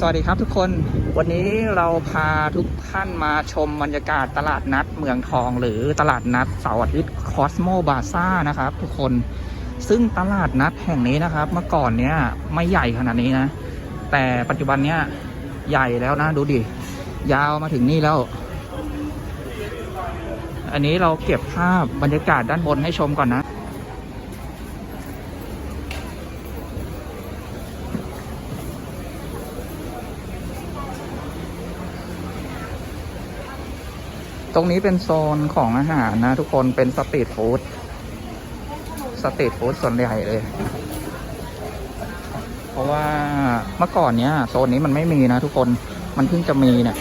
สวัสดีครับทุกคนวันนี้เราพาทุกท่านมาชมบรรยากาศตลาดนัดเมืองทองหรือตลาดนัดเสาร์อาทิตย์คอสโมบาซ่านะครับ ทุกคนซึ่งตลาดนัดแห่งนี้นะครับ เมื่อก่อนเนี้ยไม่ใหญ่ขนาดนี้นะ แต่ปัจจุบันเนี้ยใหญ่แล้วนะดูดิ ยาวมาถึงนี่แล้ว อันนี้เราเก็บภาพบรรยากาศด้านบนให้ชมก่อนนะ รงนี้เป็นโซนของอาหารนะ ทุกคนเป็นสตรีทฟู้ดสตรีทฟู้ดส่วนใหญ่เลย เพราะว่าเมื่อก่อนเนี้ยโซนนี้มันไม่มีนะทุกคนมันเพิ่งจะมีเนี่ย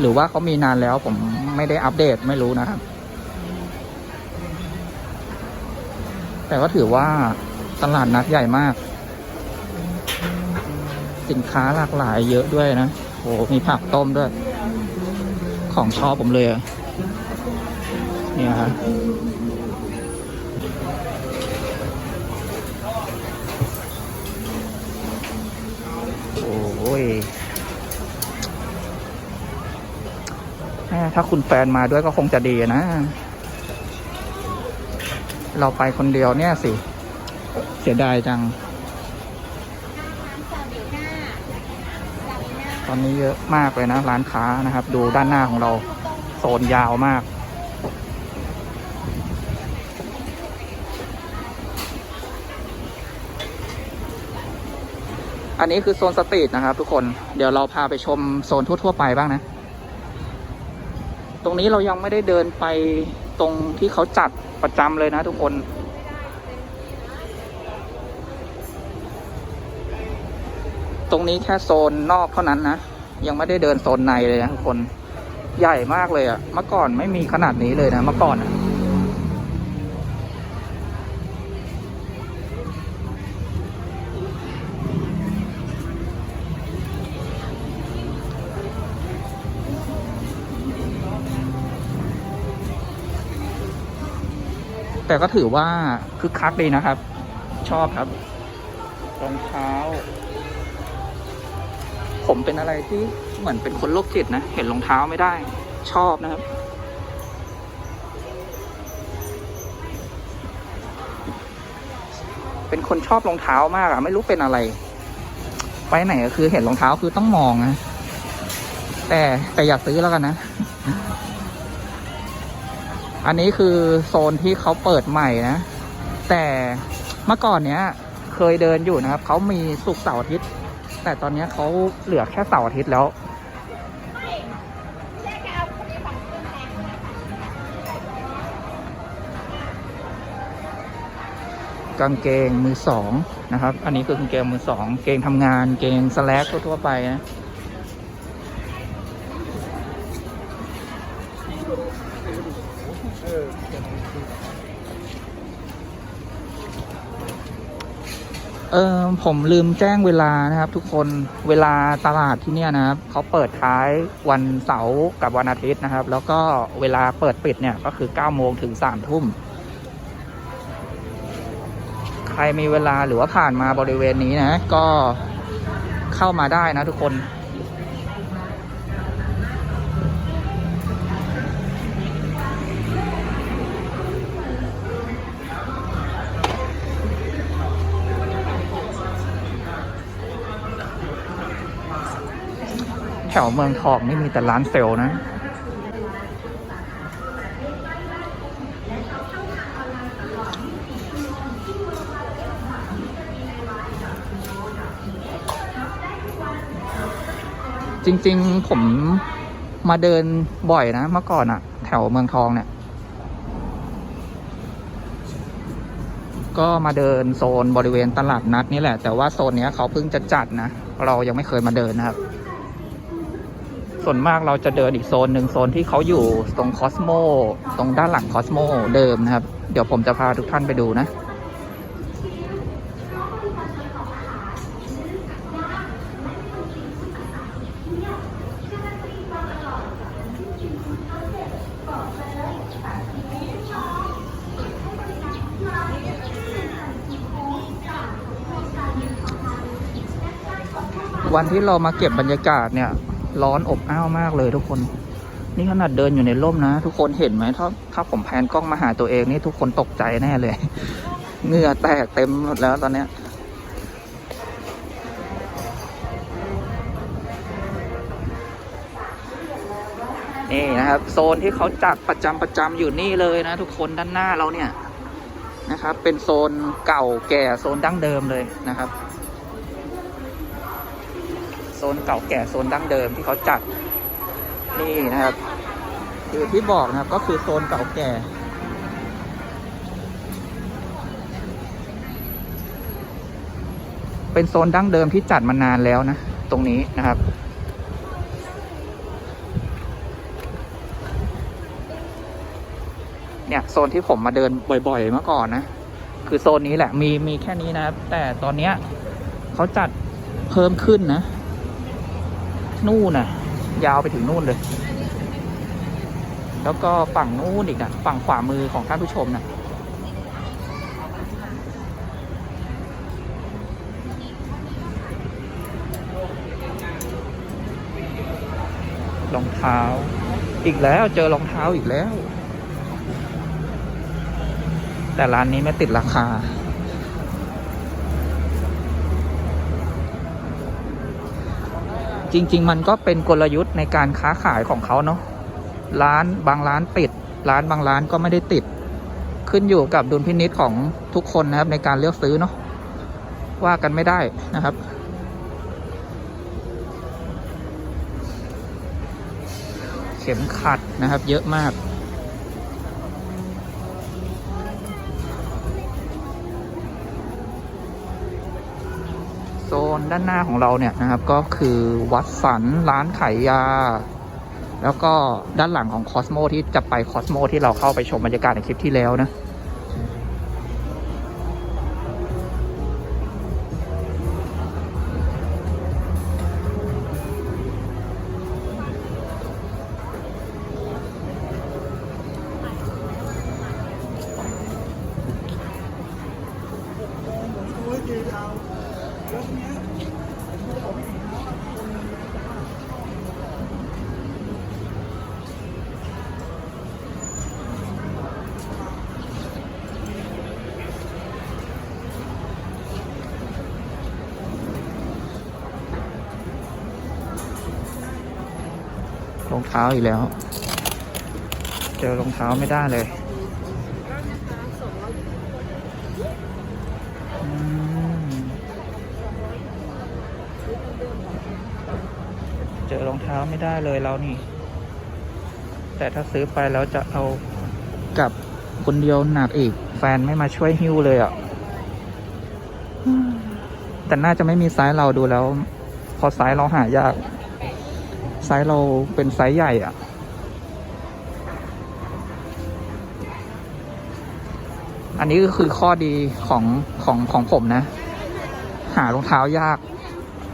หรือว่าเขามีนานแล้วผมไม่ได้อัปเดตไม่รู้นะครับ แต่ก็ถือว่าตลาดนัดใหญ่มาก สินค้าหลากหลายเยอะด้วยนะโอ้มีผักต้มด้วย ของชอบผมเลยอะ นี่ฮะโอ้ยถ้าคุณแฟนมาด้วยก็คงจะดีนะ เราไปคนเดียวเนี่ยสิ เสียดายจัง ตอนนี้เยอะมากเลยนะ ร้านค้านะครับ ดูด้านหน้าของเรา โซนยาวมาก อันนี้คือโซนสตรีทนะครับ ทุกคน เดี๋ยวเราพาไปชมโซนทั่ว ๆ ไปบ้างนะ ตรงนี้เรายังไม่ได้เดินไปตรงที่เขาจัดประจำเลยนะทุกคน ตรงนี้แค่โซนนอกเท่านั้นนะ ยังไม่ได้เดินโซนในเลยนะทุกคน ใหญ่มากเลยอะเมื่อก่อนไม่มีขนาดนี้เลยนะ เมื่อก่อนอะ แต่ก็ถือว่าคึกคักดีนะครับ ชอบครับรองเท้า ผมเป็นอะไรที่เหมือนเป็นคนโรคจิตนะ เห็นรองเท้าไม่ได้ ชอบนะครับ เป็นคนชอบรองเท้ามากอะไม่รู้เป็นอะไร ไปไหนก็คือเห็นรองเท้าคือต้องมองนะแต่แต่อยากซื้อแล้วกันนะ อันนี้คือโซนที่เขาเปิดใหม่นะ แต่เมื่อก่อนเนี้ยเคยเดินอยู่นะครับ เขามีสุกเสาร์อาทิตย์ แต่ตอนนี้เขาเหลือแค่เสาร์อาทิตย์แล้ว กางเกงมือสองนะครับ อันนี้คือกางเกงมือสอง เกงทำงาน เกงสแลกทั่วๆไปนะ ออผมลืมแจ้งเวลานะครับ ทุกคนเวลาตลาดที่เนี่ยนะครับเขาเปิดท้ายวันเสาร์กับวันอาทิตย์นะครับ แล้วก็เวลาเปิดปิดเนี่ยก็คือ9โมงถึง3ทุ่ม ใครมีเวลาหรือว่าผ่านมาบริเวณนี้นะ ก็เข้ามาได้นะทุกคน วเมืองทองนี่มีแต่ร้านเซลนะ จริงๆผมมาเดินบ่อยนะ เมื่อก่อนอะแถวเมืองทองเนี่ย ก็มาเดินโซนบริเวณตลาดนัดนี่แหละ แต่ว่าโซนเนี้ยเขาเพิ่งจะจัดนะ เรายังไม่เคยมาเดินนะครับ ส่วนมากเราจะเดินอีกโซนหนึ่งโซนที่เขาอยู่ตรงคอสโมตรงด้านหลังคอสโมเดิมนะครับ เดี๋ยวผมจะพาทุกท่านไปดูนะวันที่เรามาเก็บบรรยากาศเนี่ย ร้อนอบอ้าวมากเลยทุกคน นี่ขนาดเดินอยู่ในร่มนะ ทุกคนเห็นไหมถ้าถ้าผมแพนกล้องมาหาตัวเองนี่ทุกคนตกใจแน่เลยเหงื่อแตกเต็มหมดแล้วตอนเนี้ยนี่นะครับ โซนที่เขาจัดประจำประจำอยู่นี่เลยนะ ทุกคนด้านหน้าเราเนี่ยนะครับ เป็นโซนเก่าแก่โซนดั้งเดิมเลยนะครับ โซนเก่าแก่โซนดั้งเดิมที่เขาจัดนี่นะครับคือที่บอกนะครับก็คือโซนเก่าแก่ เป็นโซนดั้งเดิมที่จัดมานานแล้วนะ ตรงนี้นะครับ เนี่ยโซนที่ผมมาเดินบ่อยๆเมื่อก่อนนะ คือโซนนี้แหละมีมีแค่นี้นะครับ แต่ตอนเนี้ยเขาจัดเพิ่มขึ้นนะ นู่นน่ะ ยาวไปถึงนู่นเลย แล้วก็ฝั่งนู่นอีกนะฝั่งขวามือของท่านผู้ชมนะรองเท้า อีกแล้วเจอรองเท้าอีกแล้ว แต่ร้านนี้ไม่ติดราคา จริง ๆ มันก็เป็นกลยุทธ์ในการค้าขายของเขาเนาะร้านบางร้านติด ร้านบางร้านก็ไม่ได้ติด ขึ้นอยู่กับดุลพินิษของทุกคนนะครับ ในการเลือกซื้อเนาะว่ากันไม่ได้นะครับ เข็มขัดนะครับ เยอะมาก โซนด้านหน้าของเราเนี่ยนะครับ ก็คือวัดสันร้านขายยา แล้วก็ด้านหลังของคอสโมที่จะไปคอสโมที่เราเข้าไปชมบรรยากาศในคลิปที่แล้วนะ เท้าอีกแล้ว เจอรองเท้าไม่ได้เลยเจอรองเท้าไม่ได้เลยเรานี่ แต่ถ้าซื้อไปแล้วจะเอากลับคนเดียวหนักอีก แฟนไม่มาช่วยหิ้วเลยอะแต่น่าจะไม่มีไซส์เราดูแล้ว พอไซส์เราหายาก ไซส์เราเป็นไซส์ใหญ่อะอันนี้ก็คือข้อดีของของของผมนะ หารองเท้ายาก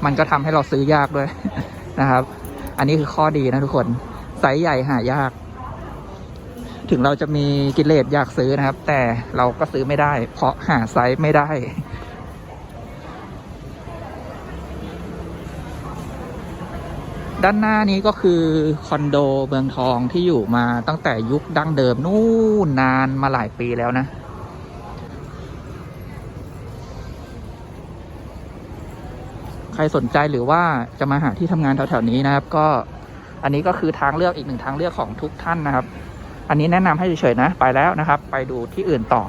มันก็ทำให้เราซื้อยากด้วยนะครับ อันนี้คือข้อดีนะทุกคน ไซส์ใหญ่หายาก ถึงเราจะมีกิเลสอยากซื้อนะครับ แต่เราก็ซื้อไม่ได้ เพราะหาไซส์ไม่ได้ ด้านหน้านี้ก็คือคอนโดเมืองทองที่อยู่มาตั้งแต่ยุคดั้งเดิมนู่นนานมาหลายปีแล้วนะ ใครสนใจหรือว่าจะมาหาที่ทำงานแถวๆนี้นะครับ ก็อันนี้ก็คือทางเลือกอีกหนึ่งทางเลือกของทุกท่านนะครับ อันนี้แนะนำให้เฉยๆนะ ไปแล้วนะครับ ไปดูที่อื่นต่อ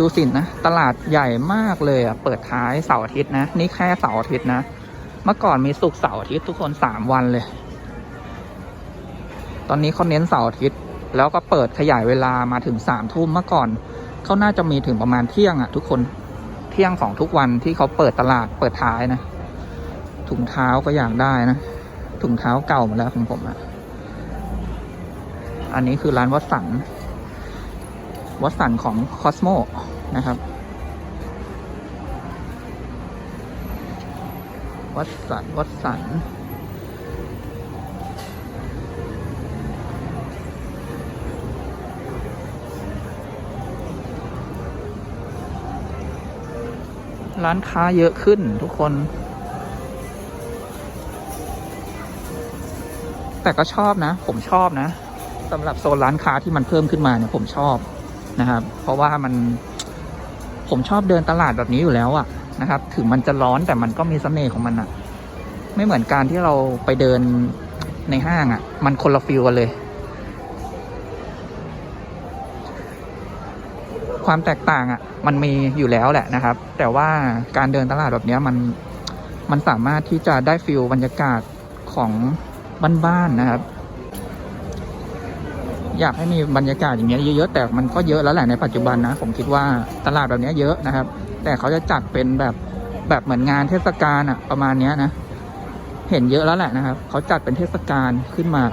ดูสินนะ ตลาดใหญ่มากเลยอะ เปิดท้ายเสาร์อาทิตย์นะ นี่แค่เสาร์อาทิตย์นะ เมื่อก่อนมีศุกเสาร์อาทิตย์ทุกคนสามวันเลย ตอนนี้เขาเน้นเสาร์อาทิตย์ แล้วก็เปิดขยายเวลามาถึงสามทุ่มเมื่อก่อนเขาน่าจะมีถึงประมาณเที่ยงอะ ทุกคน เที่ยงของทุกวันที่เขาเปิดตลาดเปิดท้ายนะ ถุงเท้าก็อยากได้นะ ถุงเท้าเก่าหมาแล้วของผมอะ อันนี้คือร้านวัดสัน วัสันของคอสโมนะครับวัสันวัสันร้านค้าเยอะขึ้นทุกคน แต่ก็ชอบนะ ผมชอบนะสำหรับโซนร้านค้าที่มันเพิ่มขึ้นมาเนี่ยผมชอบ นะครับ เพราะว่ามันผมชอบเดินตลาดแบบนี้อยู่แล้วอะนะครับ ถึงมันจะร้อนแต่มันก็มีเสน่ห์ของมันอะไม่เหมือนการที่เราไปเดินในห้างอะมันคนละฟิลกันเลย ความแตกต่างอะ่ะมันมีอยู่แล้วแหละนะครับ แต่ว่าการเดินตลาดแบบนี้มันมันสามารถที่จะได้ฟิลบรรยากาศของบ้านๆนะครับ อยากให้มีบรรยากาศอย่างเงี้ยเยอะๆแต่มันก็เยอะแล้วแหละในปัจจุบันนะ ผมคิดว่าตลาดแบบนี้เยอะนะครับ แต่เขาจะจัดเป็นแบบแบบเหมือนงานเทศกาลอะประมาณเนี้ยนะเห็นเยอะแล้วแหละนะครับ เขาจัดเป็นเทศกาลขึ้นมา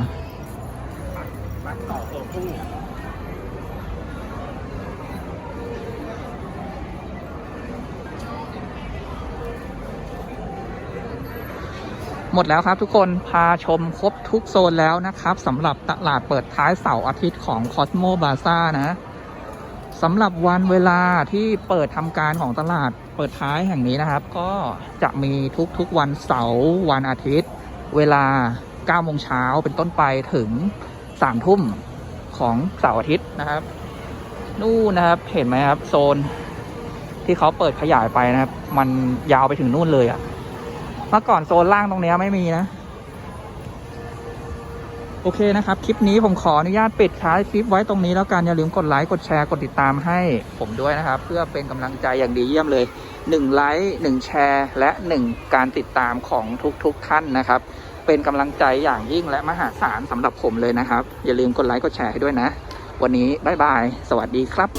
หมดแล้วครับทุกคนพาชมครบทุกโซนแล้วนะครับสำหรับตลาดเปิดท้ายเสาร์อาทิตย์ของ Cosmo b a z a นะสำหรับวันเวลาที่เปิดทำการของตลาดเปิดท้ายแห่งนี้นะครับ ก็จะมีทุกๆวันเสาร์วันอาทิตย์ เวลา9โมงเช้าเป็นต้นไปถึง3ทุ่มของเสาร์อาทิตย์นะครับ นู่นนะครับเห็นไหมครับ โซนที่เขาเปิดขยายไปนะครับ มันยาวไปถึงนู่นเลยอะเมื่อก่อนโซนล่างตรงเนี้ยไม่มีนะ โอเคนะครับ คลิปนี้ผมขออนุญาตปิดท้ายคลิปไว้ตรงนี้แล้วกัน อย่าลืมกดไลค์ กดแชร์ กดติดตามให้ผมด้วยนะครับ เพื่อเป็นกำลังใจอย่างดีเยี่ยมเลย1ไลค์1แชร์ และ 1 การติดตามของทุกๆทท่านนะครับ เป็นกำลังใจอย่างยิ่งและมหาศาลสำหรับผมเลยนะครับ อย่าลืมกดไลค์ กดแชร์ให้ด้วยนะ วันนี้บ๊ายบาย สวัสดีครับ